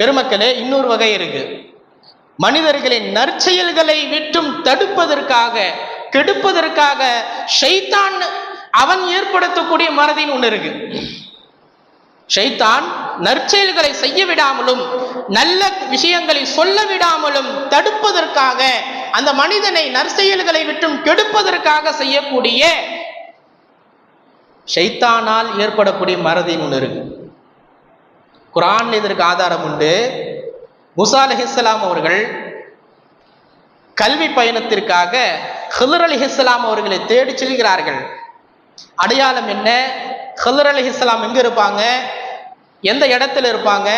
பெருமக்களே இன்னொரு வகை இருக்கு. மனிதர்களின் நற்செயல்களை விட்டும் தடுப்பதற்காக கெடுப்பதற்காக ஷைத்தான் அவன் ஏற்படுத்தக்கூடிய மறதின்னு ஒன்று இருக்கு. ஷைத்தான் நற்செயல்களை செய்ய விடாமலும் நல்ல விஷயங்களை சொல்ல விடாமலும் தடுப்பதற்காக அந்த மனிதனை நற்செயல்களை விட்டும் கெடுப்பதற்காக செய்யக்கூடிய ஷைத்தானால் ஏற்படக்கூடிய மறதின்னு ஒன்று இருக்கு. குரான் இதற்கு ஆதாரம் உண்டு. முசா அலிஹிஸ்லாம் அவர்கள் கல்வி பயணத்திற்காக ஹிலர் அலிஹிஸ்லாம் அவர்களை தேடி செல்கிறார்கள். அடையாளம் என்ன? ஹிலர் அலிஹிஸ்லாம் எங்க இருப்பாங்க? எந்த இடத்துல இருப்பாங்க?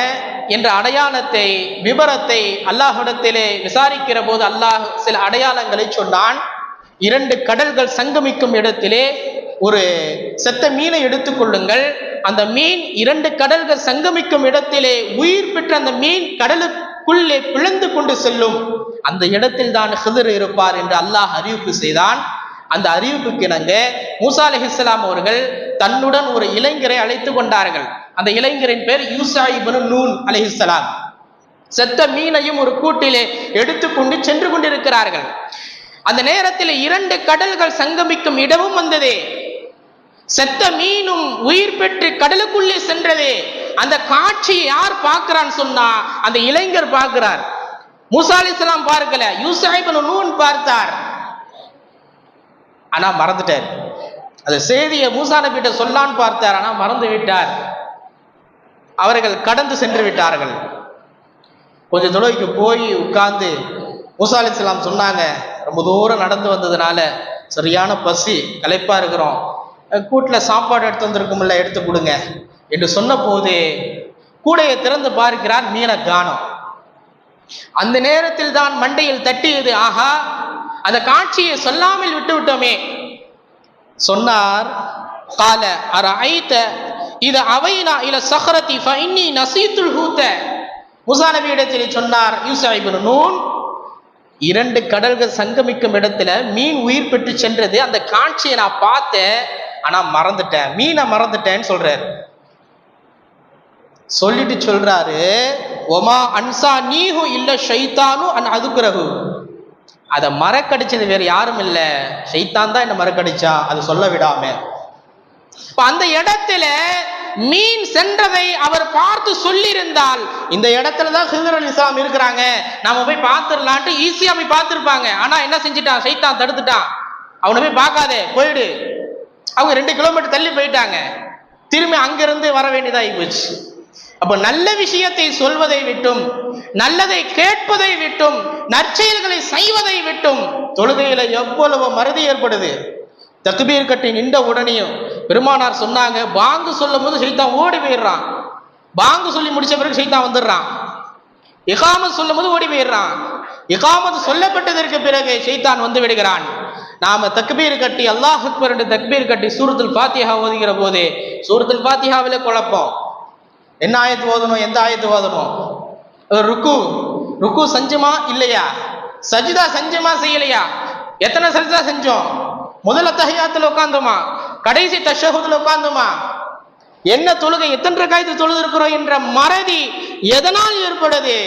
என்ற அடையாளத்தை விபரத்தை அல்லாஹிடத்திலே விசாரிக்கிற போது அல்லாஹ் சில அடையாளங்களை சொன்னான். இரண்டு கடல்கள் சங்கமிக்கும் இடத்திலே ஒரு செத்த மீனை எடுத்துக்கொள்ளுங்கள் அந்த மீன் இரண்டு கடல்கள் சங்கமிக்கும் இடத்திலே உயிர் பெற்ற அந்த மீன் கடலுக்குள்ளே பிளந்து கொண்டு செல்லும். அந்த இடத்தில் தான் ஹிதர் இருப்பார் என்று அல்லாஹ் அறிவிப்பு செய்தான். அந்த அறிவிப்புக்கு இணங்க மூசா அலிஹிஸ்லாம் அவர்கள் தன்னுடன் ஒரு இளைஞரை அழைத்து கொண்டார்கள். அந்த இளைஞரின் பேர் யூசா இபனு நூன் அலிஹிஸ்லாம் செத்த மீனையும் ஒரு கூட்டிலே எடுத்துக்கொண்டு சென்று கொண்டிருக்கிறார்கள். அந்த நேரத்தில் இரண்டு கடல்கள் சங்கமிக்கும் இடமும் வந்ததே. செத்த மீனும் உயிர் பெற்று கடலுக்குள்ளே சென்றதே. அந்த காட்சியை யார் பார்க்கிறான்னு சொன்னா அந்த இளைஞர் பார்க்கிறார். மூசா அலிஸ்லாம் பார்க்கல யூசாஹிபன் நூன் பார்த்தார். ஆனா மறந்துட்டார். அந்த செய்தியை மூசா நபிட்ட சொல்லான்னு பார்த்தார் ஆனா மறந்து விட்டார். அவர்கள் கடந்து சென்று விட்டார்கள். கொஞ்சம் தொலைக்கு போய் உட்கார்ந்து மூசா அலிஸ்லாம் சொன்னாங்க ரொம்ப தூரம் நடந்து வந்ததுனால சரியான பசி களைப்பா இருக்கிறோம். கூட்டில் சாப்பாடு எடுத்து வந்திருக்கும்ல எடுத்து கொடுங்க. என்று சொன்னபோது கூடையை திறந்து பார்க்கிறார் மீன காணம் அந்த நேரத்தில் தான் மண்டையில் தட்டியது ஆஹா அந்த காட்சியை சொல்லாமல் விட்டு விட்டோமே. சொன்னார் கால அர ஐத்த இது அவைனா இல சஹரத்தி ஃபைன்னி நசீத்துல் ஹூத்த. முசா நபி இடத்தில் சொன்னார் யூசா நூன் இரண்டு கடல்கள் சங்கமிக்கும் இடத்துல மீன் உயிர் பெற்று சென்றது அந்த காட்சியை நான் பார்த்தேன் ஆனா மறந்துட்டேன். மீனை மறந்துட்டேன்னு சொல்றாரு. சொல்லிட்டு சொல்றாரு ஒமா அன்சா நீஹு இல்ல ஷைத்தானு அன் அதுக்குரகு அதை மறக்கடிச்சது வேற யாரும் இல்ல. ஷைத்தான் தான் என்ன மறக்கடிச்சா? அது சொல்ல விடாம. இப்போ அந்த இடத்துல மீன் சென்றதை அவர் பார்த்து சொல்லியிருந்தால் இந்த இடத்துல தான் ஹிதர் அலி இஸ்லாம் இருக்கிறாங்க. நாம போய் பார்த்துடலான்ட்டு ஈஸியா போய் பார்த்துருப்பாங்க. ஆனா என்ன செஞ்சிட்டான்? சைத்தான் தடுத்துட்டான். அவனை போய் பார்க்காதே போயிடு. அவங்க ரெண்டு கிலோமீட்டர் தள்ளி போயிட்டாங்க. திரும்பி அங்கிருந்து வர வேண்டியதாகி போச்சு. அப்போ நல்ல விஷயத்தை சொல்வதை விட்டும் நல்லதை கேட்பதை விட்டும் நற்செயல்களை செய்வதை விட்டும் தொழுகையில எவ்வளவு மருதி ஏற்படுது. தக்குபீர் கட்டி நின்ற உடனேயும் பெருமானார் சொன்னாங்க பாங்கு சொல்லும் போது சைத்தான் ஓடி போயிடுறான். பாங்கு சொல்லி முடிச்ச பிறகு சைத்தான் வந்துடுறான். இகாமத் சொல்லும் போது ஓடி போயிடுறான். இகாமத் சொல்லப்பட்டதற்கு பிறகு சைத்தான் வந்து விடுகிறான். நாம தக்பீர் கட்டி அல்லாஹ் அக்பர் என்று தக்பீர் கட்டி சூரத்தில் பாத்தியா ஓதுகிற போது சூரத்தில் பாத்தியாவில குழப்பம். என்ன ஆயத்து ஓதணும் எந்த ஆயத்து ஓதணும்? ருக்கு ருக்கு செஞ்சுமா இல்லையா? சஜிதா செஞ்சுமா செய்யலையா? எத்தனை சஜிதா செஞ்சோம்? முதல்ல தஹியாத்துல உட்காந்தோமா கடைசி தஷகுதுல உட்காந்தோமா என்ன தொழுகை எத்தனை ரகாயத்து தொழுது இருக்கிறோம் என்ற மறதி எதனால் ஏற்படுது?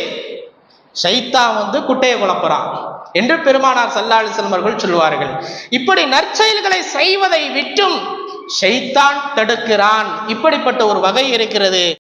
சைத்தான் வந்து குட்டையை குழப்புறான். என்று பெருமானார் சல்லா அலிஸ்லம் அவர்கள் சொல்லுவார்கள். இப்படி நற்செயல்களை செய்வதை விட்டும் ஷைத்தான் தடுக்கிறான். இப்படிப்பட்ட ஒரு வகை இருக்கிறது.